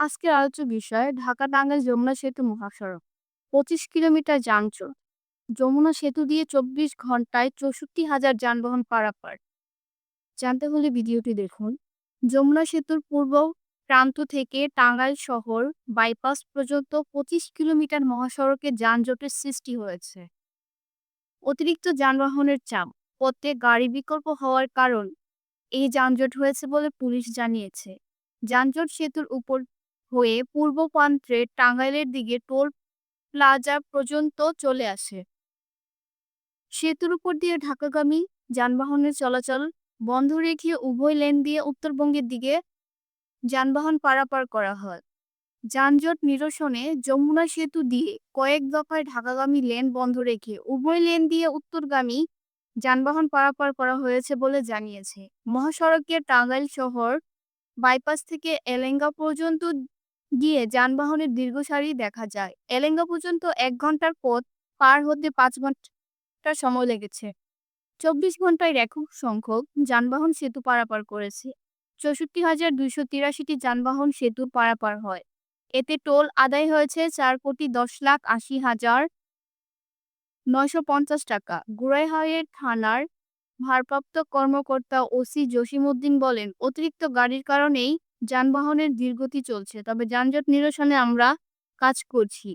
আজকের আলোচ্য বিষয়, ঢাকা টাঙ্গাইল যমুনা সেতু মহাসড়ক, পঁচিশ কিলোমিটার যানজট। যমুনা সেতু দিয়ে চব্বিশ ঘন্টায় চৌষট্টি হাজার যানবাহন পারাপার। জানতে হলে ভিডিওটি দেখুন। যমুনা সেতুর পূর্ব প্রান্ত থেকে টাঙ্গাইল শহর বাইপাস পর্যন্ত পঁচিশ কিলোমিটার মহাসড়কে যানজটের সৃষ্টি হয়েছে। অতিরিক্ত যানবাহনের চাপ, পথে গাড়ি বিকল্প হওয়ার কারণ এই যানজট হয়েছে বলে পুলিশ জানিয়েছে। যানজট সেতুর উপর হয়ে পূর্ব প্রান্তে টাঙ্গাইলের দিকে টোল প্লাজা পর্যন্ত চলে আসে। সেতুর উপর দিয়ে ঢাকাগামী যানবাহনের চলাচল বন্ধ রেখে উভয় লেন দিয়ে উত্তরবঙ্গের দিকে যানবাহন পারাপার করা হয়। যানজট নিরসনে যমুনা সেতু দিয়ে কয়েক দফায় ঢাকাগামী লেন বন্ধ রেখে উভয় লেন দিয়ে উত্তরগামী যানবাহন পারাপার করা হয়েছে বলে জানিয়েছে। মহাসড়কে টাঙ্গাইল শহর বাইপাস থেকে এলেঙ্গা পর্যন্ত গিয়ে যানবাহনের দীর্ঘ সারি দেখা যায়। এলেঙ্গা পর্যন্ত এক ঘণ্টার পথ পার হতে পাঁচ ঘণ্টা সময় লেগেছে। চব্বিশ ঘন্টায় একক সংখ্যক যানবাহন সেতু পারাপার করেছে। চৌষট্টি হাজার দুইশো তিরাশিটি যানবাহন সেতু পারাপার হয়। এতে টোল আদায় হয়েছে চার কোটি দশ লাখ আশি হাজার নয়শো পঞ্চাশ টাকা। গুড়াইহাটের থানার ভারপ্রাপ্ত কর্মকর্তা ওসি জসিমউদ্দিন বলেন, অতিরিক্ত গাড়ির কারণেই যানবাহনের ধীরগতি চলছে, তবে যানজট নিরসনে আমরা কাজ করছি।